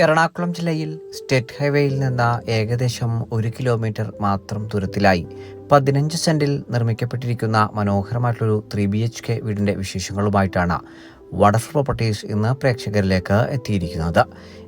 എറണാകുളം ജില്ലയിൽ സ്റ്റേറ്റ് ഹൈവേയിൽ നിന്ന് ഏകദേശം ഒരു കിലോമീറ്റർ മാത്രം ദൂരത്തിലായി പതിനഞ്ച് സെന്റിൽ നിർമ്മിക്കപ്പെട്ടിരിക്കുന്ന മനോഹരമായിട്ടുള്ളൊരു ത്രീ ബി എച്ച് കെ വീടിന്റെ വിശേഷങ്ങളുമായിട്ടാണ് വണ്ടർഫുൾ പ്രോപ്പർട്ടീസ് ഇന്ന് പ്രേക്ഷകരിലേക്ക് എത്തിയിരിക്കുന്നത്.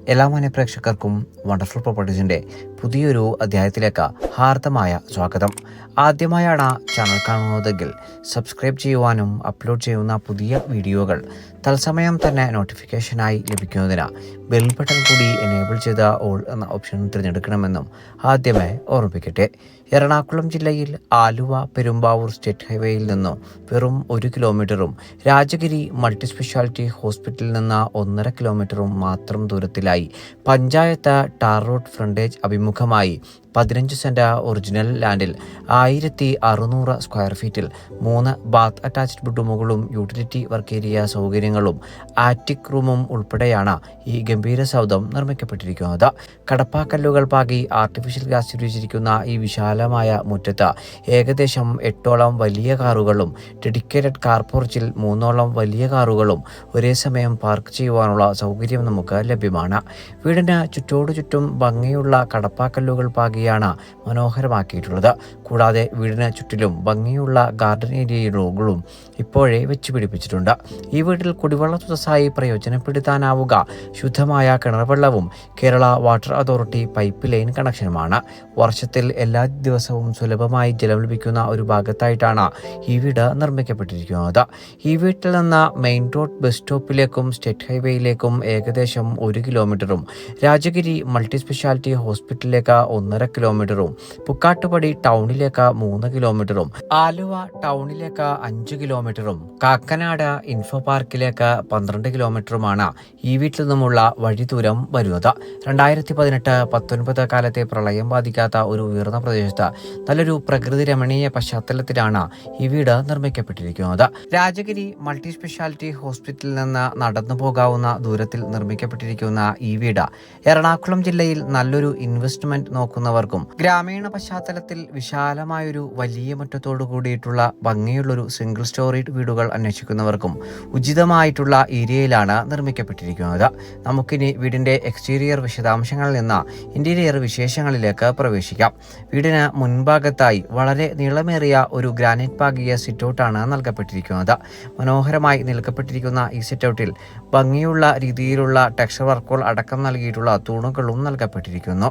എല്ലാ മാന്യ പ്രേക്ഷകർക്കും വണ്ടർഫുൾ പ്രോപ്പർട്ടീസിന്റെ പുതിയൊരു അധ്യായത്തിലേക്ക് ഹാർദമായ സ്വാഗതം. ആദ്യമായാണ് ചാനൽ കാണുന്നതെങ്കിൽ സബ്സ്ക്രൈബ് ചെയ്യുവാനും അപ്ലോഡ് ചെയ്യുന്ന പുതിയ വീഡിയോകൾ തത്സമയം തന്നെ നോട്ടിഫിക്കേഷനായി ലഭിക്കുന്നതിന് ബെൽ ബട്ടൺ കൂടി എനേബിൾ ചെയ്ത ഓൾ എന്ന ഓപ്ഷൻ തിരഞ്ഞെടുക്കണമെന്നും ആദ്യമേ ഓർമ്മിപ്പിക്കട്ടെ. എറണാകുളം ജില്ലയിൽ ആലുവ പെരുമ്പാവൂർ സ്റ്റേറ്റ് ഹൈവേയിൽ നിന്ന് വെറും ഒരു കിലോമീറ്ററും രാജഗിരി മൾട്ടി സ്പെഷ്യാലിറ്റി ഹോസ്പിറ്റലിൽ നിന്ന് ഒന്നര കിലോമീറ്ററും മാത്രം ദൂരത്തിലായി. പഞ്ചായത്ത് ടാർ റോഡ് ഫ്രണ്ടേജ് അഭിമുഖമായി പതിനഞ്ച് ആ ഒറിജിനൽ ലാൻഡിൽ ആയിരത്തി അറുന്നൂറ് സ്ക്വയർ ഫീറ്റിൽ മൂന്ന് ബാത്ത് അറ്റാച്ച്ഡ് ബെഡ്റൂമുകളും യൂട്ടിലിറ്റി വർക്ക് ഏരിയ സൗകര്യങ്ങളും ആറ്റിക് റൂമും ഉൾപ്പെടെയാണ് ഈ ഗംഭീര സൗധം നിർമ്മിക്കപ്പെട്ടിരിക്കുന്നത്. കടപ്പാക്കല്ലുകൾ പാകി ആർട്ടിഫിഷ്യൽ ഗ്യാസ് ഉപയോഗിച്ചിരിക്കുന്ന ഈ വിശാലമായ മുറ്റത്ത് ഏകദേശം എട്ടോളം വലിയ കാറുകളും ഡെഡിക്കേറ്റഡ് കാർ പോർച്ചിൽ മൂന്നോളം വലിയ കാറുകളും ഒരേ സമയം പാർക്ക് ചെയ്യുവാനുള്ള സൗകര്യം നമുക്ക് ലഭ്യമാണ്. വീടിന് ചുറ്റോടു ചുറ്റും ഭംഗിയുള്ള കടപ്പാക്കല്ലുകൾ പാകിയാണ് മനോഹരമാക്കിയിട്ടുള്ളത്. കൂടാതെ വീടിന് ചുറ്റിലും ഭംഗിയുള്ള ഗാർഡൻ ഏരിയകളും ഇപ്പോഴേ വെച്ച് പിടിപ്പിച്ചിട്ടുണ്ട്. ഈ വീട്ടിൽ കുടിവെള്ള സ്രോതസ്സായി പ്രയോജനപ്പെടുത്താനാവുക. ശുദ്ധമായ കിണർവെള്ളവും Kerala water authority pipe line കണക്ഷനുമാണ്. വർഷത്തിൽ എല്ലാ ദിവസവും സുലഭമായി ജലം ലഭിക്കുന്ന ഒരു ഭാഗത്തായിട്ടാണ് ഈ വീട് നിർമ്മിക്കപ്പെട്ടിരിക്കുന്നത്. ഈ വീട്ടിൽ നിന്ന് മെയിൻ റോഡ് ബസ് സ്റ്റോപ്പിലേക്കും സ്റ്റേറ്റ് ഹൈവേയിലേക്കും ഏകദേശം ഒരു കിലോമീറ്ററും രാജഗിരി മൾട്ടി സ്പെഷ്യാലിറ്റി ഹോസ്പിറ്റലിലേക്ക് ഒന്നര കിലോമീറ്ററും പുക്കാട്ടുപടി ടൗണിലേക്ക് മൂന്ന് കിലോമീറ്ററും ആലുവ ടൗണിലേക്ക് അഞ്ച് കിലോമീറ്ററും കാക്കനാട് ഇൻഫോ പാർക്കിലേക്ക് പന്ത്രണ്ട് കിലോമീറ്ററുമാണ് ഈ വീട്ടിൽ നിന്നുമുള്ള വഴി ദൂരം വരുന്നത്. രണ്ടായിരത്തി പതിനെട്ട് പത്തൊൻപത് കാലത്തെ പ്രളയം ബാധിക്കാത്ത ഒരു ഉയർന്ന പ്രദേശത്ത് നല്ലൊരു പ്രകൃതി രമണീയ പശ്ചാത്തലത്തിലാണ് ഈ വീട് നിർമ്മിക്കപ്പെട്ടിരിക്കുന്നത്. രാജഗിരി മൾട്ടി സ്പെഷ്യാലിറ്റി ഹോസ്പിറ്റലിൽ നിന്ന് നടന്നു പോകാവുന്ന ദൂരത്തിൽ നിർമ്മിക്കപ്പെട്ടിരിക്കുന്ന ഈ വീട് എറണാകുളം ജില്ലയിൽ നല്ലൊരു ഇൻവെസ്റ്റ്മെന്റ് നോക്കുന്നവർക്കും ഗ്രാമീണ പശ്ചാത്തലത്തിൽ വിശാലമായൊരു വലിയ മുറ്റത്തോടു കൂടിയിട്ടുള്ള ഭംഗിയുള്ളൊരു സിംഗിൾ സ്റ്റോറി വീടുകൾ അന്വേഷിക്കുന്നവർക്കും ഉചിതമായിട്ടുള്ള ഏരിയയിലാണ് നിർമ്മിക്കപ്പെട്ടിരിക്കുന്നത്. നമുക്കിനി വീടിന്റെ എക്സ്റ്റീരിയർ വിശദാംശങ്ങളിൽ നിന്ന് ഇന്റീരിയർ വിശേഷങ്ങളിലേക്ക് പ്രവേശിക്കാം. വീടിന് മുൻഭാഗത്തായി വളരെ നീളമേറിയ ഒരു ഗ്രാനൈറ്റ് പാകിയ സിറ്റൗട്ടാണ് നൽകപ്പെട്ടിരിക്കുന്നത്. മനോഹരമായി നിൽക്കപ്പെട്ടിരിക്കുന്ന ഈ സിറ്റൗട്ടിൽ ഭംഗിയുള്ള രീതിയിലുള്ള ടെക്സ്ചർ വർക്കുകൾ അടക്കം നൽകിയിട്ടുള്ള തൂണുകളും നൽകപ്പെട്ടിരിക്കുന്നു.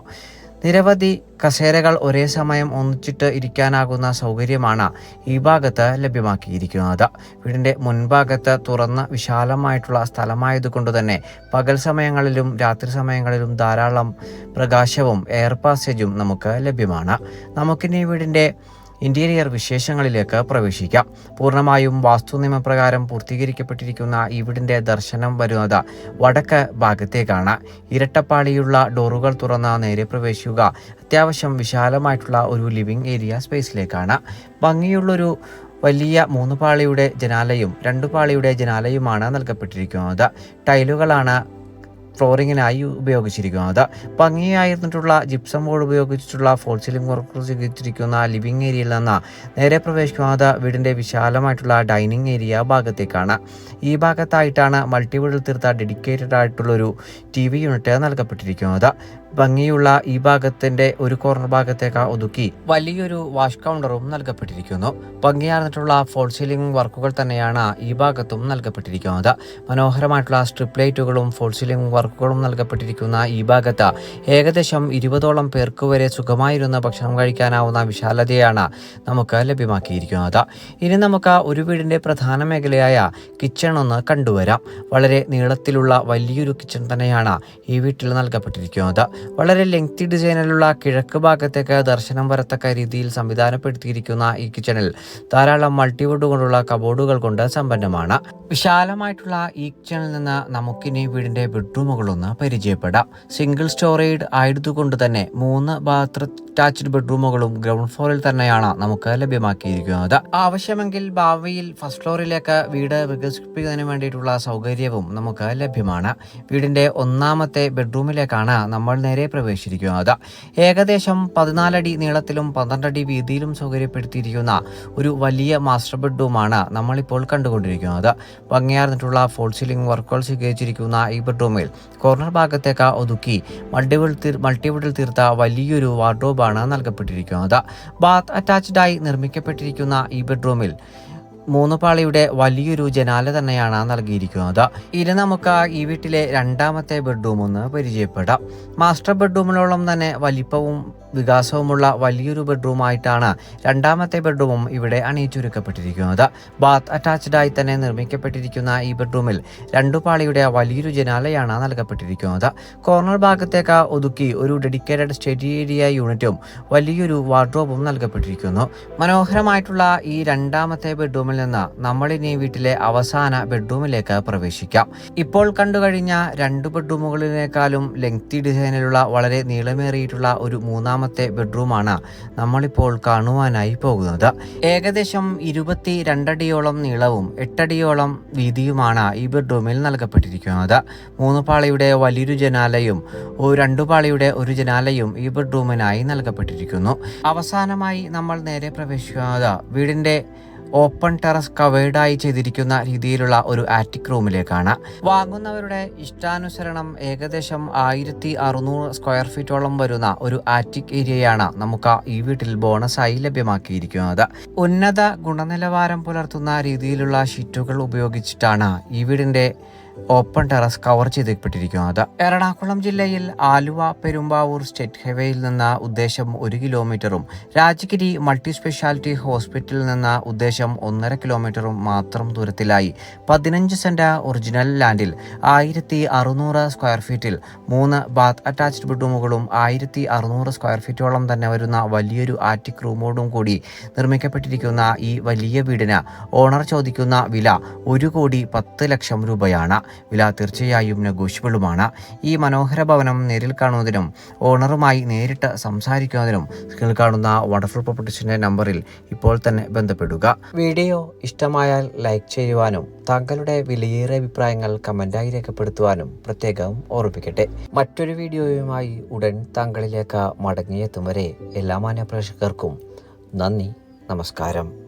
നിരവധി കസേരകൾ ഒരേ സമയം ഒന്നിച്ചിട്ട് ഇരിക്കാനാകുന്ന സൗകര്യമാണ് ഈ ഭാഗത്ത് ലഭ്യമാക്കിയിരിക്കുന്നത്. വീടിന്റെ മുൻഭാഗത്ത് തുറന്ന വിശാലമായിട്ടുള്ള സ്ഥലമായതുകൊണ്ട് തന്നെ പകൽ സമയങ്ങളിലും രാത്രി സമയങ്ങളിലും ധാരാളം പ്രകാശവും എയർ പാസേജും നമുക്ക് ലഭ്യമാണ്. നമുക്കിനി വീടിന്റെ ഇന്റീരിയർ വിശേഷങ്ങളിലേക്ക് പ്രവേശിക്കാം. പൂർണമായും വാസ്തു നിയമപ്രകാരം പൂർത്തീകരിക്കപ്പെട്ടിരിക്കുന്ന ഈ വീടിന്റെ ദർശനം വരുന്നത് വടക്ക് ഭാഗത്തേക്കാണ്. ഇരട്ടപ്പാളിയുള്ള ഡോറുകൾ തുറന്ന് നേരെ പ്രവേശിക്കുക അത്യാവശ്യം വിശാലമായിട്ടുള്ള ഒരു ലിവിംഗ് ഏരിയ സ്പേസിലേക്കാണ്. ഭംഗിയുള്ളൊരു വലിയ മൂന്ന് പാളിയുടെ ജനാലയും രണ്ടു പാളിയുടെ ജനാലയുമാണ് നൽകപ്പെട്ടിരിക്കുന്നത്. ടൈലുകളാണ് ഫ്ലോറിങ്ങിനായി ഉപയോഗിച്ചിരിക്കുന്നത് ഭംഗിയായിരുന്നിട്ടുള്ള ജിപ്സം ബോർഡ് ഉപയോഗിച്ചിട്ടുള്ള ഫോൾ സീലിംഗ് വർക്ക് ചെയ്തിരിക്കുന്ന ലിവിംഗ് ഏരിയയിൽ നിന്ന് നേരെ പ്രവേശിക്കുന്നത് വീടിന്റെ വിശാലമായിട്ടുള്ള ഡൈനിങ് ഏരിയ ഭാഗത്തേക്കാണ്. ഈ ഭാഗത്തായിട്ടാണ് മൾട്ടിവുഡിൽ തീർത്ത ഡെഡിക്കേറ്റഡ് ആയിട്ടുള്ളൊരു ടി വി യൂണിറ്റ് നൽകപ്പെട്ടിരിക്കുന്നത്. ഭംഗിയുള്ള ഈ ഭാഗത്തിന്റെ ഒരു കോർണർ ഭാഗത്തേക്ക് ഒതുക്കി വലിയൊരു വാഷ് കൗണ്ടറും നൽകപ്പെട്ടിരിക്കുന്നു. ഭംഗിയാർന്നിട്ടുള്ള ഫോൾ സീലിംഗ് വർക്കുകൾ തന്നെയാണ് ഈ ഭാഗത്തും നൽകപ്പെട്ടിരിക്കുന്നത്. മനോഹരമായിട്ടുള്ള സ്ട്രിപ്പ് ലൈറ്റുകളും ഫോൾ സീലിംഗ് വർക്കുകളും നൽകപ്പെട്ടിരിക്കുന്ന ഈ ഭാഗത്ത് ഏകദേശം ഇരുപതോളം പേർക്ക് വരെ സുഖമായിരുന്ന ഭക്ഷണം കഴിക്കാനാവുന്ന വിശാലതയാണ് നമുക്ക് ലഭ്യമാക്കിയിരിക്കുന്നത്. ഇനി നമുക്ക് ഒരു വീടിന്റെ പ്രധാന മേഖലയായ കിച്ചൺ ഒന്ന് കണ്ടുവരാം. വളരെ നീളത്തിലുള്ള വലിയൊരു കിച്ചൺ തന്നെയാണ് ഈ വീട്ടിൽ നൽകപ്പെട്ടിരിക്കുന്നത്. വളരെ ലെങ്തി ഡിസൈനിലുള്ള കിഴക്ക് ഭാഗത്തേക്ക് ദർശനം വരത്തക്ക രീതിയിൽ സംവിധാനപ്പെടുത്തിയിരിക്കുന്ന ഈ കിച്ചണിൽ ധാരാളം മൾട്ടിവുഡ് കൊണ്ടുള്ള കബോർഡുകൾ കൊണ്ട് സമ്പന്നമാണ്. വിശാലമായിട്ടുള്ള ഈ കിച്ചണിൽ നിന്ന് നമുക്കിനി വീടിന്റെ ബെഡ്റൂമുകളൊന്ന് പരിചയപ്പെടാം. സിംഗിൾ സ്റ്റോറേജ് ആയതുകൊണ്ട് തന്നെ മൂന്ന് ബാത്റൂം അറ്റാച്ച്ഡ് ബെഡ്റൂമുകളും ഗ്രൗണ്ട് ഫ്ലോറിൽ തന്നെയാണ് നമുക്ക് ലഭ്യമാക്കിയിരിക്കുന്നത്. ആവശ്യമെങ്കിൽ ഭാവിയിൽ ഫസ്റ്റ് ഫ്ലോറിലേക്ക് വീട് വികസിപ്പിക്കുന്നതിന് വേണ്ടിയിട്ടുള്ള സൗകര്യവും നമുക്ക് ലഭ്യമാണ്. വീടിന്റെ ഒന്നാമത്തെ ബെഡ്റൂമിലേക്കാണ് നമ്മൾ നേരെ പ്രവേശിച്ചിരിക്കുന്നത് ഏകദേശം പതിനാലടി നീളത്തിലും പന്ത്രണ്ടടി വീതിയിലും സൗകര്യപ്പെടുത്തിയിരിക്കുന്ന ഒരു വലിയ മാസ്റ്റർ ബെഡ്റൂമാണ് നമ്മളിപ്പോൾ കണ്ടുകൊണ്ടിരിക്കുന്നത് ഭംഗിയാർന്നിട്ടുള്ള ഫോൾ സീലിംഗ് വർക്കുകൾ സ്വീകരിച്ചിരിക്കുന്ന ഈ ബെഡ്റൂമിൽ കോർണർ ഭാഗത്തേക്ക് ഒതുക്കി മൾട്ടിവിഡിൽ മൾട്ടിവുഡിൽ തീർത്ത വലിയൊരു വാർഡ്രോബാണ് നൽകപ്പെട്ടിരിക്കുന്നത് ബാത്ത് അറ്റാച്ച്ഡായി നിർമ്മിക്കപ്പെട്ടിരിക്കുന്ന ഈ ബെഡ്റൂമിൽ മൂന്ന് പാളിയുടെ വലിയൊരു ജനാല തന്നെയാണ് നൽകിയിരിക്കുന്നത്. ഇനി നമുക്ക് ഈ വീട്ടിലെ രണ്ടാമത്തെ ബെഡ്റൂം ഒന്ന് പരിചയപ്പെടാം. മാസ്റ്റർ ബെഡ്റൂമിനോളം തന്നെ വലിപ്പവും വികാസവുമുള്ള വലിയൊരു ബെഡ്റൂമായിട്ടാണ് രണ്ടാമത്തെ ബെഡ്റൂമും ഇവിടെ അണിയിച്ചൊരുക്കപ്പെട്ടിരിക്കുന്നത്. ബാത്ത് അറ്റാച്ച്ഡായി തന്നെ നിർമ്മിക്കപ്പെട്ടിരിക്കുന്ന ഈ ബെഡ്റൂമിൽ രണ്ടു പാളിയുടെ വലിയൊരു ജനാലയാണ് നൽകപ്പെട്ടിരിക്കുന്നത്. കോർണർ ഭാഗത്തേക്ക് ഒതുക്കി ഒരു ഡെഡിക്കേറ്റഡ് സ്റ്റഡി ഏരിയ യൂണിറ്റും വലിയൊരു വാർഡ്രോബും നൽകപ്പെട്ടിരിക്കുന്നു. മനോഹരമായിട്ടുള്ള ഈ രണ്ടാമത്തെ ബെഡ്റൂമിൽ നിന്ന് നമ്മളിനി വീട്ടിലെ അവസാന ബെഡ്റൂമിലേക്ക് പ്രവേശിക്കാം. ഇപ്പോൾ കണ്ടുകഴിഞ്ഞ രണ്ട് ബെഡ്റൂമുകളിനേക്കാളും ലെങ്തി ഡിസൈനിലുള്ള വളരെ നീളമേറിയിട്ടുള്ള ഒരു മൂന്നാമത്തെ ബെഡ്റൂമാണ് നമ്മളിപ്പോൾ കാണുവാനായി പോകുന്നത്. ഏകദേശം ഇരുപത്തി രണ്ടടിയോളം നീളവും എട്ടടിയോളം വീതിയുമാണ് ഈ ബെഡ്റൂമിൽ നൽകപ്പെട്ടിരിക്കുന്നത്. മൂന്ന് പാളിയുടെ വലിയൊരു ജനാലയും രണ്ടു പാളിയുടെ ഒരു ജനാലയും ഈ ബെഡ്റൂമിനായി നൽകപ്പെട്ടിരിക്കുന്നു. അവസാനമായി നമ്മൾ നേരെ പ്രവേശിക്കുന്നത് വീടിന്റെ ഓപ്പൺ ടെറസ് കവേർഡായി ചെയ്തിരിക്കുന്ന രീതിയിലുള്ള ഒരു ആറ്റിക് റൂമിലേക്കാണ്. വാങ്ങുന്നവരുടെ ഇഷ്ടാനുസരണം ഏകദേശം ആയിരത്തി അറുന്നൂറ് സ്ക്വയർ ഫീറ്റോളം വരുന്ന ഒരു ആറ്റിക് ഏരിയയാണ് നമുക്ക് ഈ വീട്ടിൽ ബോണസായി ലഭ്യമാക്കിയിരിക്കുന്നത്. ഉന്നത ഗുണനിലവാരം പുലർത്തുന്ന രീതിയിലുള്ള ഷീറ്റുകൾ ഉപയോഗിച്ചിട്ടാണ് ഈ വീടിന്റെ ഓപ്പൺ ടെറസ് കവർ ചെയ്യപ്പെട്ടിരിക്കുന്നത് എറണാകുളം ജില്ലയിൽ ആലുവ പെരുമ്പാവൂർ സ്റ്റേറ്റ് ഹൈവേയിൽ നിന്ന് ഉദ്ദേശം ഒരു കിലോമീറ്ററും രാജഗിരി മൾട്ടി സ്പെഷ്യാലിറ്റി ഹോസ്പിറ്റലിൽ നിന്ന് ഉദ്ദേശം ഒന്നര കിലോമീറ്ററും മാത്രം ദൂരത്തിലായി. പതിനഞ്ച് സെന്റ് ഒറിജിനൽ ലാൻഡിൽ ആയിരത്തി അറുന്നൂറ് സ്ക്വയർ ഫീറ്റിൽ മൂന്ന് ബാത്ത് അറ്റാച്ച്ഡ് ബെഡ്റൂമുകളും ആയിരത്തി അറുന്നൂറ് സ്ക്വയർ ഫീറ്റോളം തന്നെ വരുന്ന വലിയൊരു ആറ്റിക് റൂമോടും കൂടി നിർമ്മിക്കപ്പെട്ടിരിക്കുന്ന ഈ വലിയ വീടിന് ഓണർ ചോദിക്കുന്ന വില ഒരു കോടി പത്ത് ലക്ഷം രൂപയാണ്. വില തീർച്ചയായും നെഗോഷ്യബിളുമാണ്. ഈ മനോഹര ഭവനം നേരിൽ കാണുന്നതിനും ഓണറുമായി നേരിട്ട് സംസാരിക്കുന്നതിനും സ്ക്രീനിൽ കാണുന്ന വണ്ടർഫുൾ പ്രോപ്പർട്ടീസിന്റെ നമ്പറിൽ ഇപ്പോൾ തന്നെ ബന്ധപ്പെടുക. വീഡിയോ ഇഷ്ടമായാൽ ലൈക്ക് ചെയ്യുവാനും താങ്കളുടെ വിലയേറിയ അഭിപ്രായങ്ങൾ കമന്റായി രേഖപ്പെടുത്തുവാനും പ്രത്യേകം ഓർമ്മിപ്പിക്കട്ടെ. മറ്റൊരു വീഡിയോയുമായി ഉടൻ താങ്കളിലേക്ക് മടങ്ങിയെത്തും വരെ എല്ലാ മാന്യ പ്രേക്ഷകർക്കും നന്ദി നമസ്കാരം.